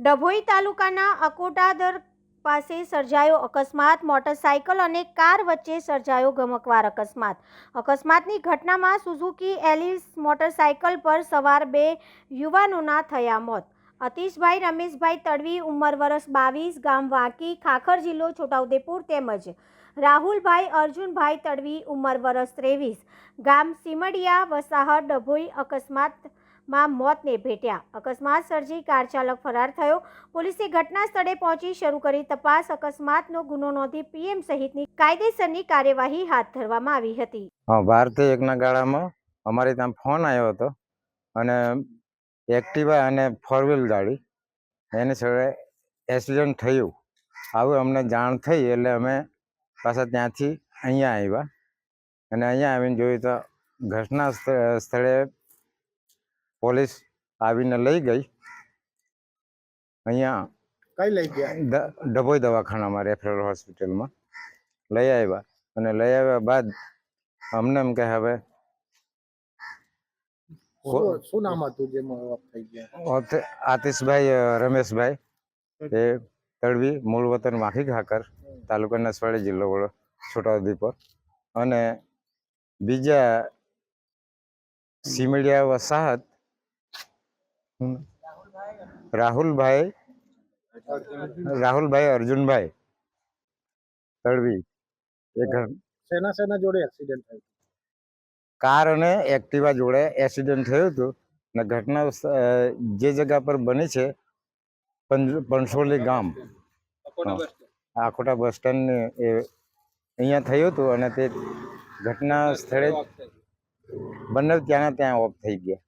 ડભોઈ તાલુકાના અકોટાદર પાસે સર્જાયો અકસ્માત. મોટરસાયકલ અને કાર વચ્ચે સર્જાયો ગમકવાર અકસ્માત. અકસ્માતની ઘટનામાં સુઝુકી એલિસ મોટરસાયકલ પર સવાર બે યુવાનોના થયા મોત. અતીશભાઈ, રમેશભાઈ તડવી, ઉંમર વર્ષ બાવીસ, ગામ વાંકી, ખાખર જિલ્લો છોટાઉદેપુર તેમજ રાહુલભાઈ, અર્જુનભાઈ તડવી, ઉંમર વર્ષ ત્રેવીસ. ગામ સીમડિયા, વસાહત, ડભોઈ અકસ્માતમાં મોતને ભેટ્યા. અકસ્માત સર્જી કાર ચાલક ફરાર થયો. પોલીસે ઘટના સ્થળે પહોંચી શરૂ કરી તપાસ. અકસ્માતનો ગુનો નોંધી પીએમ સહિતની કાયદેસરની કાર્યવાહી હાથ ધરવામાં આવી હતી. ભારતીય એકના ગાળામાં અમારે ત્યાં ફોન આવ્યો હતો અને એક્ટિવા અને ફોર વ્હીલ ગાડી, એની સાથે એક્સિડન્ટ થયું. આવું અમને જાણ થઈ એટલે અમે પાછા ત્યાંથી અહીંયા આવ્યા. અને અહીંયા આવીને જોયું તો ઘટના સ્થળે પોલીસ આવીને લઈ ગઈ. અહીંયા કઈ લઈ ગયા? ડભોઈ દવાખાનામાં રેફરલ હોસ્પિટલમાં લઈ આવ્યા. અને લઈ આવ્યા બાદ અમને એમ કે હવે શું નામ હતું જે મોત થઈ ગયા? આતિશભાઈ રમેશભાઈ એ તળવી મૂળ વતન માખી ખાકર તાલુકા નસવાડી જિલ્લો વડો છોટાઉદેપુર. અને બીજા સીમડિયા વસાહત રાહુલભાઈ રાહુલભાઈ અર્જુનભાઈ તળવી એ ઘર સેના સેના જોડે એક્સિડન્ટ થયો કાર અને એક્ટિવા જોડે એક્સિડન્ટ થયું હતું ને ઘટના જે જગ્યા પર બની છે પંસોલી ગામ। આખોટા બસ સ્ટેન્ડ એ અહીંયા થયું હતું અને તે ઘટના સ્થળે બંને ત્યાંના ત્યાં ઓફ થઈ ગયા.